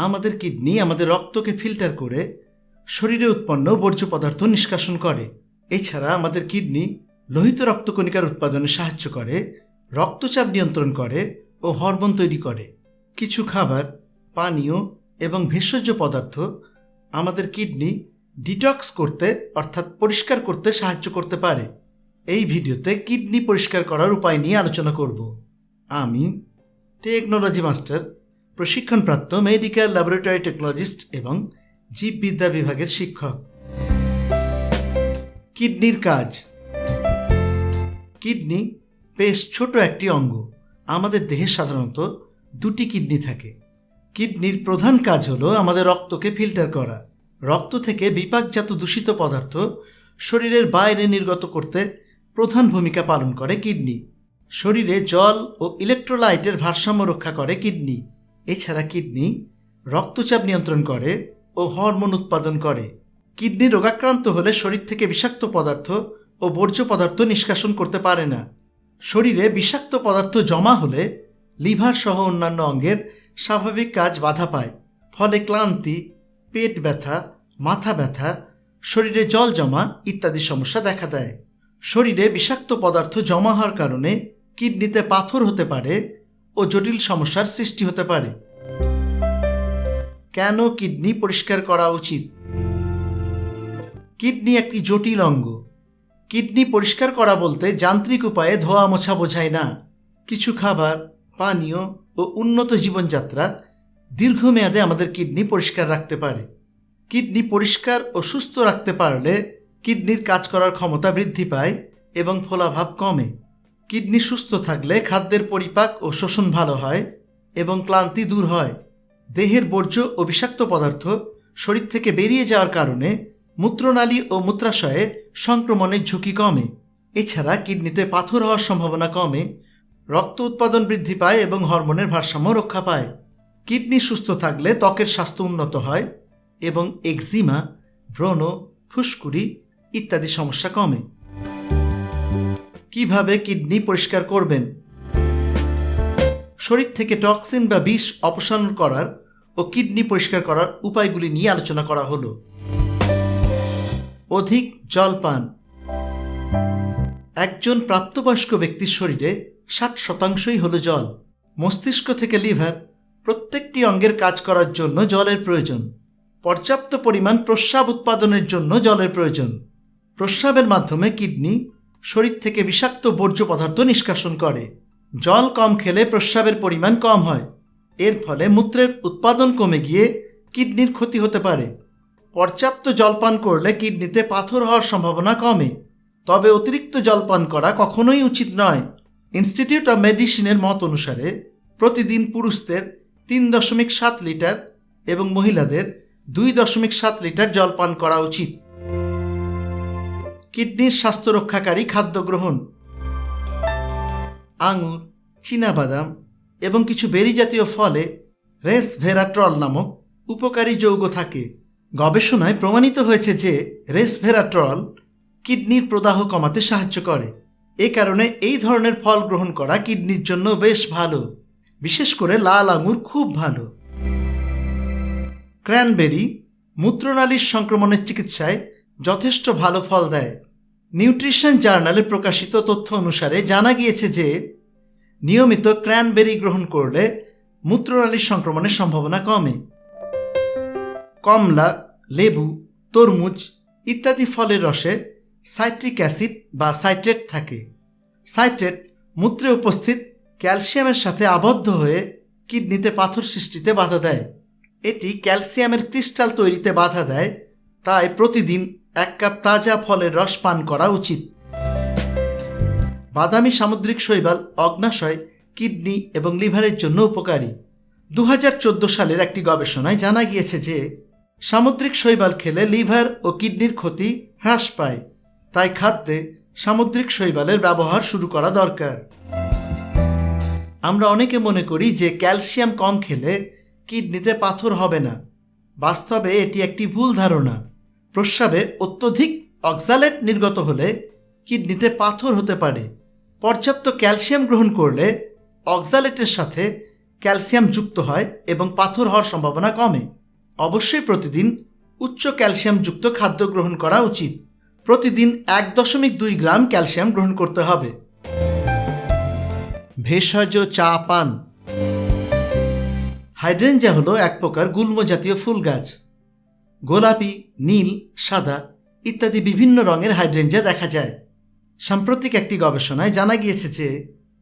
আমাদের কিডনি আমাদের রক্তকে ফিল্টার করে শরীরে উৎপন্ন বর্জ্য পদার্থ নিষ্কাশন করে। এছাড়া আমাদের কিডনি লোহিত রক্তকণিকার উৎপাদনে সাহায্য করে, রক্তচাপ নিয়ন্ত্রণ করে ও হরমোন তৈরি করে। কিছু খাবার, পানীয় এবং ভেষজ পদার্থ আমাদের কিডনি ডিটক্স করতে অর্থাৎ পরিষ্কার করতে সাহায্য করতে পারে। এই ভিডিওতে কিডনি পরিষ্কার করার উপায় নিয়ে আলোচনা করব। আমি টেকনোলজি মাস্টার প্রশিক্ষণপ্রাপ্ত মেডিকেল ল্যাবরেটরি টেকনোলজিস্ট এবং জীববিদ্যা বিভাগের শিক্ষক। কিডনির কাজ। কিডনি বেশ ছোট একটি অঙ্গ। আমাদের দেহে সাধারণত দুটি কিডনি থাকে। কিডনির প্রধান কাজ হলো আমাদের রক্তকে ফিল্টার করা। রক্ত থেকে বিপাকজাত দূষিত পদার্থ শরীরের বাইরে নির্গত করতে প্রধান ভূমিকা পালন করে কিডনি। শরীরে জল ও ইলেকট্রোলাইটের ভারসাম্য রক্ষা করে কিডনি। এছাড়া কিডনি রক্তচাপ নিয়ন্ত্রণ করে ও হরমোন উৎপাদন করে। কিডনি রোগাক্রান্ত হলে শরীর থেকে বিষাক্ত পদার্থ ও বর্জ্য পদার্থ নিষ্কাশন করতে পারে না। শরীরে বিষাক্ত পদার্থ জমা হলে লিভার সহ অন্যান্য অঙ্গের স্বাভাবিক কাজ বাধা পায়। ফলে ক্লান্তি, পেট ব্যথা, মাথা ব্যথা, শরীরে জল জমা ইত্যাদি সমস্যা দেখা দেয়। শরীরে বিষাক্ত পদার্থ জমা হওয়ার কারণে কিডনিতে পাথর হতে পারে ও জটিল সমস্যার সৃষ্টি হতে পারে। কেন কিডনি পরিষ্কার করা উচিত? কিডনি একটি জটিল অঙ্গ। কিডনি পরিষ্কার করা বলতে যান্ত্রিক উপায়ে ধোয়া মোছা বোঝায় না। কিছু খাবার, পানীয় ও উন্নত জীবনযাত্রা দীর্ঘমেয়াদে আমাদের কিডনি পরিষ্কার রাখতে পারে। কিডনি পরিষ্কার ও সুস্থ রাখতে পারলে কিডনির কাজ করার ক্ষমতা বৃদ্ধি পায় এবং ফোলাভাব কমে। কিডনি সুস্থ থাকলে খাদ্যের পরিপাক ও শোষণ ভালো হয় এবং ক্লান্তি দূর হয়। দেহের বর্জ্য ও বিষাক্ত পদার্থ শরীর থেকে বেরিয়ে যাওয়ার কারণে মূত্রনালী ও মূত্রাশয়ে সংক্রমণের ঝুঁকি কমে। এছাড়া কিডনিতে পাথর হওয়ার সম্ভাবনা কমে, রক্ত উৎপাদন বৃদ্ধি পায় এবং হরমোনের ভারসাম্য রক্ষা পায়। কিডনি সুস্থ থাকলে ত্বকের স্বাস্থ্য উন্নত হয় এবং এক্সিমা ব্রণ, ফুসকুড়ি ইত্যাদি সমস্যা কমে। কীভাবে কিডনি পরিষ্কার করবেন? শরীর থেকে টক্সিন বা বিষ অপসারণ করার ও কিডনি পরিষ্কার করার উপায়গুলি নিয়ে আলোচনা করা হলো। অধিক জল পান। একজন প্রাপ্তবয়স্ক ব্যক্তির শরীরে ষাট শতাংশই হলো জল। মস্তিষ্ক থেকে লিভার প্রত্যেকটি অঙ্গের কাজ করার জন্য জলের প্রয়োজন। পর্যাপ্ত পরিমাণ প্রস্রাব উৎপাদনের জন্য জলের প্রয়োজন। প্রস্রাবের মাধ্যমে কিডনি শরীর থেকে বিষাক্ত বর্জ্য পদার্থ নিষ্কাশন করে। জল কম খেলে প্রস্রাবের পরিমাণ কম হয়। এর ফলে মূত্রের উৎপাদন কমে গিয়ে কিডনির ক্ষতি হতে পারে। পর্যাপ্ত জলপান করলে কিডনিতে পাথর হওয়ার সম্ভাবনা কমে। তবে অতিরিক্ত জলপান করা কখনোই উচিত নয়। ইনস্টিটিউট অব মেডিসিনের মত অনুসারে, প্রতিদিন পুরুষদের তিন দশমিক সাত লিটার এবং মহিলাদের দুই দশমিক সাত লিটার জল পান করা উচিত। কিডনির স্বাস্থ্য রক্ষাকারী খাদ্য গ্রহণ, আঙুর, চীনাবাদাম এবং কিছু বেরি জাতীয় ফলে রেস ভেরাট্রল নামক উপকারী যৌগ থাকে। গবেষণায় প্রমাণিত হয়েছে যে রেসভেরাট্রল কিডনির প্রদাহ কমাতে সাহায্য করে। এ কারণে এই ধরনের ফল গ্রহণ করা কিডনির জন্য বেশ ভালো, বিশেষ করে লাল আঙুর খুব ভালো। ক্র্যানবেরি, মূত্রনালীর সংক্রমণের চিকিৎসায় যথেষ্ট ভালো ফল দেয়। নিউট্রিশন জার্নালে প্রকাশিত তথ্য অনুসারে জানা গিয়েছে যে, নিয়মিত ক্র্যানবেরি গ্রহণ করলে মূত্রনালীর সংক্রমণের সম্ভাবনা কমে। কমলা, লেবু, তরমুজ ইত্যাদি ফলের রসে সাইট্রিক অ্যাসিড বা সাইট্রেট থাকে। সাইট্রেট মূত্রে উপস্থিত ক্যালসিয়ামের সাথে আবদ্ধ হয়ে কিডনিতে পাথর সৃষ্টিতে বাধা দেয়। এটি ক্যালসিয়ামের ক্রিস্টাল তৈরিতে বাধা দেয়, তাই প্রতিদিন এক কাপ তাজা ফলের রস পান করা উচিত। বাদামি সামুদ্রিক শৈবাল, অগ্নাশয়, কিডনি এবং লিভারের জন্য উপকারী। দু হাজার চোদ্দ সালের একটি গবেষণায় জানা গিয়েছে যে, সামুদ্রিক শৈবাল খেলে লিভার ও কিডনির ক্ষতি হ্রাস পায়। তাই খাদ্যে সামুদ্রিক শৈবালের ব্যবহার শুরু করা দরকার। আমরা অনেকে মনে করি যে, ক্যালসিয়াম কম খেলে কিডনিতে পাথর হবে না। বাস্তবে এটি একটি ভুল ধারণা। প্রস্রাবে অত্যধিক অক্সালেট নির্গত হলে কিডনিতে পাথর হতে পারে। পর্যাপ্ত ক্যালসিয়াম গ্রহণ করলে অক্সালেটের সাথে ক্যালসিয়াম যুক্ত হয় এবং পাথর হওয়ার সম্ভাবনা কমে। অবশ্যই প্রতিদিন উচ্চ ক্যালসিয়ামযুক্ত খাদ্য গ্রহণ করা উচিত। প্রতিদিন এক দশমিক দুই গ্রাম ক্যালসিয়াম গ্রহণ করতে হবে। ভেষজ চা পান। হাইড্রেঞ্জা হলো এক প্রকার গুল্ম জাতীয় ফুল গাছ। গোলাপি, নীল, সাদা ইত্যাদি বিভিন্ন রঙের হাইড্রেঞ্জা দেখা যায়। সাম্প্রতিক একটি গবেষণায় জানা গিয়েছে যে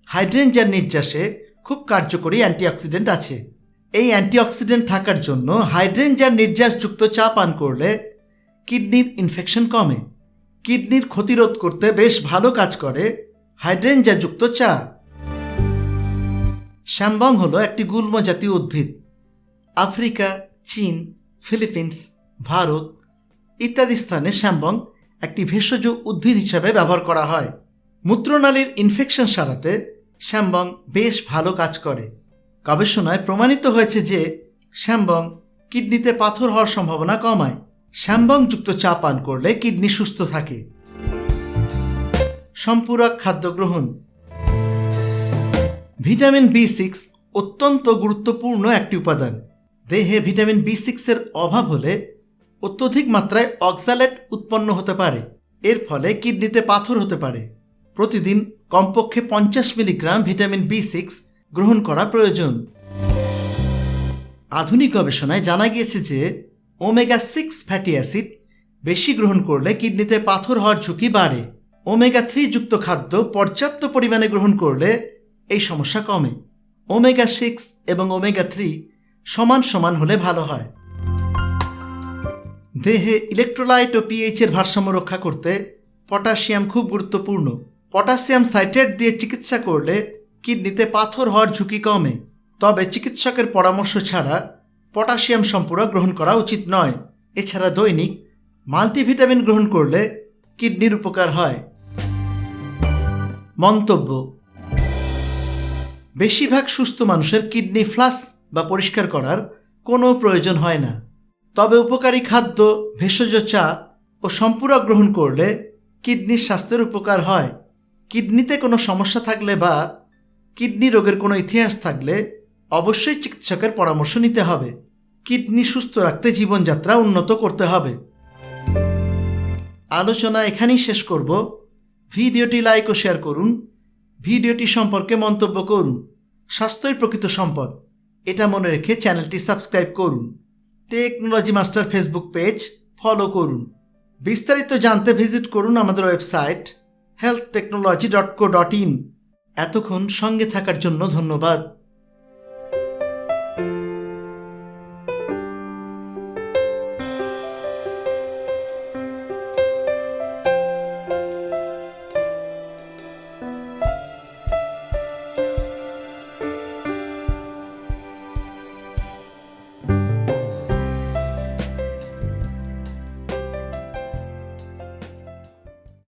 হাইড্রেঞ্জার নির্যাসে খুব কার্যকরী অ্যান্টিঅক্সিডেন্ট আছে। এই অ্যান্টিঅক্সিডেন্ট থাকার জন্য হাইড্রেঞ্জার নির্যাসযুক্ত চা পান করলে কিডনির ইনফেকশন কমে। কিডনির ক্ষতিরোধ করতে বেশ ভালো কাজ করে হাইড্রেঞ্জাযুক্ত চা। শ্যামবং হলো একটি গুল্ম জাতীয় উদ্ভিদ। আফ্রিকা, চীন, ফিলিপিন্স ভারত ইত্যাদি স্থানে শ্যামবং একটি ভেষজ উদ্ভিদ হিসাবে ব্যবহার করা হয়। মূত্রনালীর ইনফেকশন সারাতে শ্যামবং বেশ ভালো কাজ করে। গবেষণায় প্রমাণিত হয়েছে যে শ্যামবং কিডনিতে পাথর হওয়ার সম্ভাবনা কমায়। শ্যামবংযুক্ত চা পান করলে কিডনি সুস্থ থাকে। সম্পূরক খাদ্য গ্রহণ। ভিটামিন বি সিক্স অত্যন্ত গুরুত্বপূর্ণ একটি উপাদান। দেহে ভিটামিন বি সিক্সের অভাব হলে অত্যধিক মাত্রায় অক্সালেট উৎপন্ন হতে পারে। এর ফলে কিডনিতে পাথর হতে পারে। প্রতিদিন কমপক্ষে পঞ্চাশ মিলিগ্রাম ভিটামিন বি সিক্স গ্রহণ করা প্রয়োজন। আধুনিক গবেষণায় জানা গিয়েছে যে ওমেগা সিক্স ফ্যাটি অ্যাসিড বেশি গ্রহণ করলে কিডনিতে পাথর হওয়ার ঝুঁকি বাড়ে। ওমেগা থ্রি যুক্ত খাদ্য পর্যাপ্ত পরিমাণে গ্রহণ করলে এই সমস্যা কমে। ওমেগা সিক্স এবং ওমেগা থ্রি সমান সমান হলে ভালো হয়। দেহে ইলেকট্রোলাইট ও পিএইচ এর ভারসাম্য রক্ষা করতে পটাশিয়াম খুব গুরুত্বপূর্ণ। পটাশিয়াম সাইট্রেট দিয়ে চিকিৎসা করলে কিডনিতে পাথর হওয়ার ঝুঁকি কমে। তবে চিকিৎসকের পরামর্শ ছাড়া পটাশিয়াম সম্পূরক গ্রহণ করা উচিত নয়। এছাড়া দৈনিক মাল্টিভিটামিন গ্রহণ করলে কিডনির উপকার হয়। মন্তব্য, বেশিরভাগ সুস্থ মানুষের কিডনি ফ্লাস বা পরিষ্কার করার কোনো প্রয়োজন হয় না। তবে উপকারী খাদ্য, ভেষজ চা ও সম্পূরক গ্রহণ করলে কিডনির স্বাস্থ্যের উপকার হয়। কিডনিতে কোনো সমস্যা থাকলে বা কিডনি রোগের কোনো ইতিহাস থাকলে অবশ্যই চিকিৎসকের পরামর্শ নিতে হবে। কিডনি সুস্থ রাখতে জীবনযাত্রা উন্নত করতে হবে। আলোচনা এখানেই শেষ করব। ভিডিওটি লাইক ও শেয়ার করুন। ভিডিওটি সম্পর্কে মন্তব্য করুন। স্বাস্থ্যই প্রকৃত সম্পদ। এটা মনে রেখে চ্যানেলটি সাবস্ক্রাইব করুন। Technology master Facebook page follow করুন। বিস্তারিত জানতে ভিজিট করুন আমাদের website health technology dot co dot in এতক্ষণ সঙ্গে থাকার জন্য ধন্যবাদ।